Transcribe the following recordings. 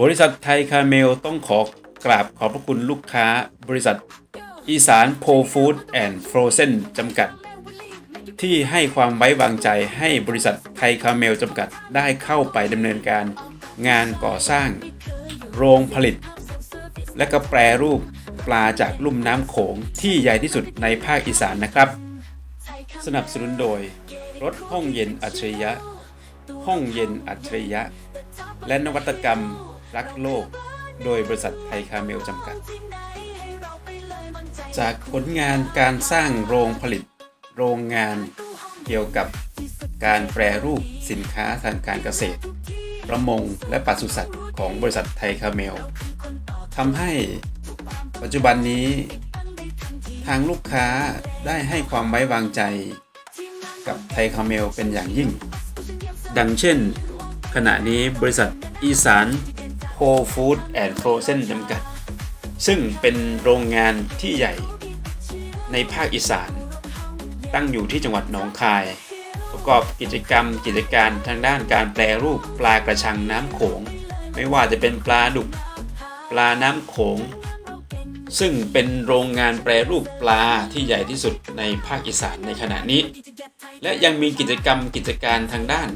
บริษัทไทยคาเมลต้องขอกราบขอบพระคุณลูกค้า บริษัทอีสานโพฟู้ดแอนด์ฟรอเซนจำกัด ที่ให้ความไว้วางใจให้บริษัทไทยคาเมลจำกัดได้เข้าไปดำเนินการงานก่อสร้าง โรงผลิต และก็แปรรูปปลาจากลุ่มน้ำโขงที่ใหญ่ที่สุดในภาคอีสานนะครับ สนับสนุนโดย รถห้องเย็นอัจฉริยะ ห้องเย็นอัจฉริยะ และนวัตกรรม รักโลก โดยบริษัทไทยคาเมลจำกัด จากผลงานการสร้างโรงผลิต โรงงานเกี่ยวกับการแปรรูปสินค้าทางการเกษตร ประมงและปศุสัตว์ของบริษัทไทยคาเมลทำให้ปัจจุบันนี้ ทางลูกค้าได้ให้ความไว้วางใจกับไทยคาเมลเป็นอย่างยิ่ง ดังเช่น ขณะนี้บริษัทอีสาน โฮฟู้ดแอนด์ฟรอเซนจำกัด ซึ่งเป็นโรงงานที่ใหญ่ในภาคอีสาน ตั้งอยู่ที่จังหวัดหนองคาย ประกอบกิจกรรมกิจการทางด้านการแปรรูปปลากระชังน้ำโขง ไม่ว่าจะเป็นปลาดุก ปลาน้ำโขง ซึ่งเป็นโรงงานแปรรูปปลาที่ใหญ่ที่สุดในภาคอีสานในขณะนี้ และยังมีกิจกรรมกิจการทางด้าน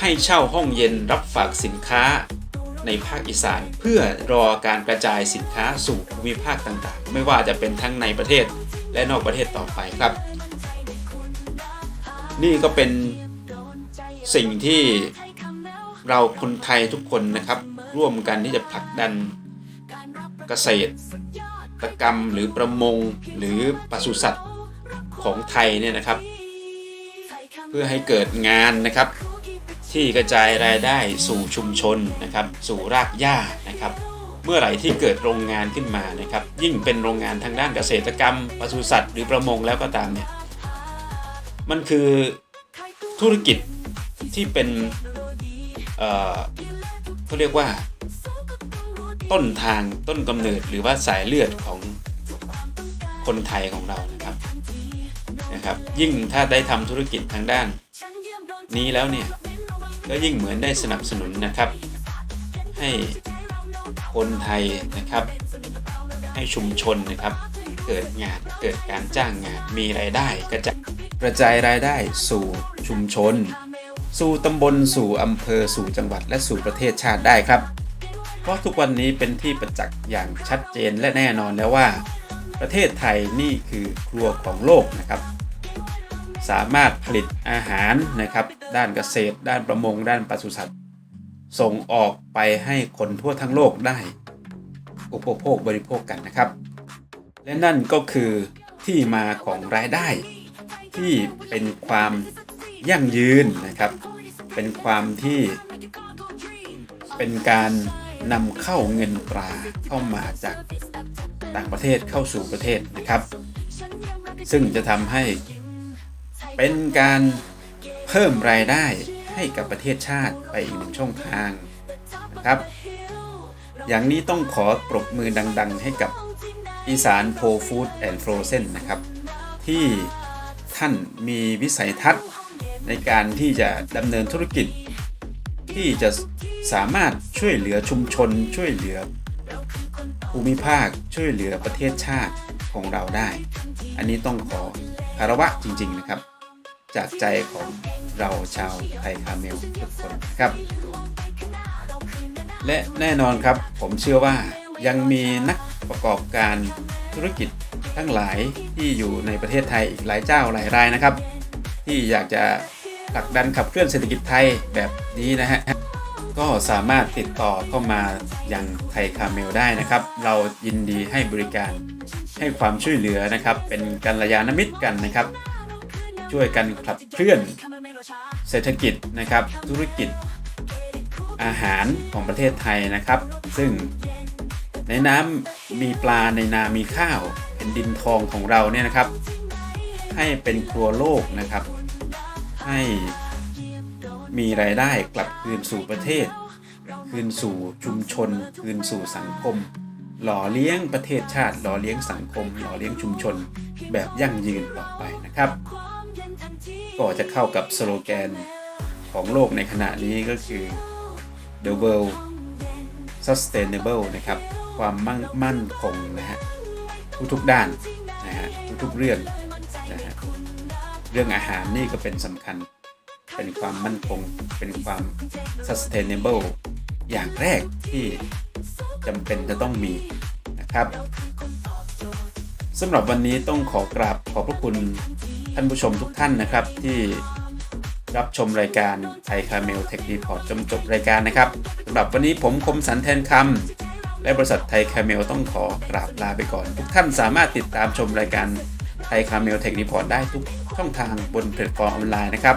ให้เช่าห้องเย็นรับฝากสินค้า ในภาคอีสาน เพื่อรอการกระจายสินค้าสู่ภูมิภาคต่างๆ ไม่ว่าจะเป็นทั้งในประเทศและนอกประเทศต่อไปครับ นี่ก็เป็นสิ่งที่เราคนไทยทุกคนนะครับ ร่วมกันที่จะผลักดันเกษตรกรรมหรือประมงหรือปศุสัตว์ของไทยเนี่ยนะครับ เพื่อให้เกิดงานนะครับ ที่กระจายรายได้สู่ชุมชนนะครับ สู่รากหญ้านะครับ เมื่อไหร่ที่เกิดโรงงานขึ้นมานะครับ ยิ่งเป็นโรงงานทางด้านเกษตรกรรมปศุสัตว์ หรือประมงแล้วก็ตามเนี่ยมันคือธุรกิจที่เป็นเอ่อเขาเรียกว่า ต้นทางต้นกำเนิดหรือว่าสายเลือดของคนไทยของเรานะครับนะครับ ยิ่งถ้าได้ทำธุรกิจทางด้านนี้แล้วเนี่ย ก็ยิ่งเหมือนได้สนับสนุนนะครับ ให้คนไทยนะครับ ให้ชุมชนนะครับ เกิดงานเกิดการจ้างงานมีรายได้กระจายกระจายรายได้สู่ชุมชน สู่ตำบลสู่อำเภอสู่จังหวัดและสู่ประเทศชาติได้ครับ เพราะทุกวันนี้เป็นที่ประจักษ์อย่างชัดเจนและแน่นอนแล้วว่า ประเทศไทยนี่คือครัวของโลกนะครับ สามารถผลิตอาหารนะครับ ด้านเกษตร ด้านประมง ด้านปศุสัตว์ ส่งออกไปให้คนทั่วทั้งโลกได้ อุปโภคบริโภคกันนะครับ และนั่นก็คือที่มาของรายได้ ที่เป็นความยั่งยืนนะครับ เป็นความที่เป็นการนำเข้าเงินตราเข้ามาจากต่างประเทศเข้าสู่ประเทศนะครับ ซึ่งจะทำให้ เป็นการเพิ่มรายได้ให้กับประเทศชาติไปอีกหนึ่งช่องทางนะครับ อย่างนี้ต้องขอปรบมือดัง ๆ ให้กับอีสานโพฟู้ดแอนด์ฟรเซนนะครับ ที่ท่านมีวิสัยทัศน์ในการที่จะดำเนินธุรกิจ ที่จะสามารถช่วยเหลือชุมชน ช่วยเหลือภูมิภาคช่วยเหลือประเทศชาติของเราได้ อันนี้ต้องขอคารวะจริง ๆ นะครับ จากใจของเราชาวไทยคาเมลทุกคนครับ และแน่นอนครับผมเชื่อว่ายังมีนักประกอบการธุรกิจทั้งหลายที่อยู่ในประเทศไทยอีกหลายเจ้าหลายรายนะครับ ที่อยากจะผลักดันขับเคลื่อนเศรษฐกิจไทยแบบนี้นะฮะก็สามารถติดต่อเข้ามายังไทยคาเมลได้นะครับ เรายินดีให้บริการให้ความช่วยเหลือนะครับ เป็นกัลยาณมิตรกันนะครับ ช่วยกันขับเคลื่อนเศรษฐกิจนะครับ ธุรกิจอาหารของประเทศไทยนะครับ ซึ่งในน้ำมีปลาในนามีข้าวเป็นดินทองของเราเนี่ยนะครับ ให้เป็นครัวโลกนะครับ ให้มีรายได้กลับคืนสู่ประเทศ คืนสู่ชุมชน คืนสู่สังคม หล่อเลี้ยงประเทศชาติ หล่อเลี้ยงสังคม หล่อเลี้ยงชุมชน แบบยั่งยืนต่อไปนะครับ ก็จะเข้ากับสโลแกนของโลกในขณะนี้ก็คือ the world sustainable นะครับ ความมั่งมั่นคงนะฮะทุกๆด้านนะฮะทุกๆเรื่องนะฮะเรื่องอาหารนี่ก็เป็นสำคัญ เป็นความมั่นคง เป็นความ sustainable อย่างแรกที่จำเป็นจะต้องมีนะครับสำหรับวันนี้ต้องขอกราบขอบพระคุณ ท่านผู้ชมทุกท่านนะครับที่รับชมรายการไทยคาเมลเทคดีพอร์ตจนจบรายการนะครับสำหรับวันนี้ผมคมสันแทนคำและบริษัทไทยคาเมลต้องขอกราบลาไปก่อน ทุกท่านสามารถติดตามชมรายการไทยคาเมลเทคดีพอร์ตได้ทุกช่องทางบนแพลตฟอร์มออนไลน์นะครับ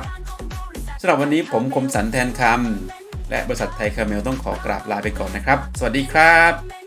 สำหรับวันนี้ผมคมสันแทนคำและบริษัทไทยคาเมลต้องขอกราบลาไปก่อนนะครับ สวัสดีครับ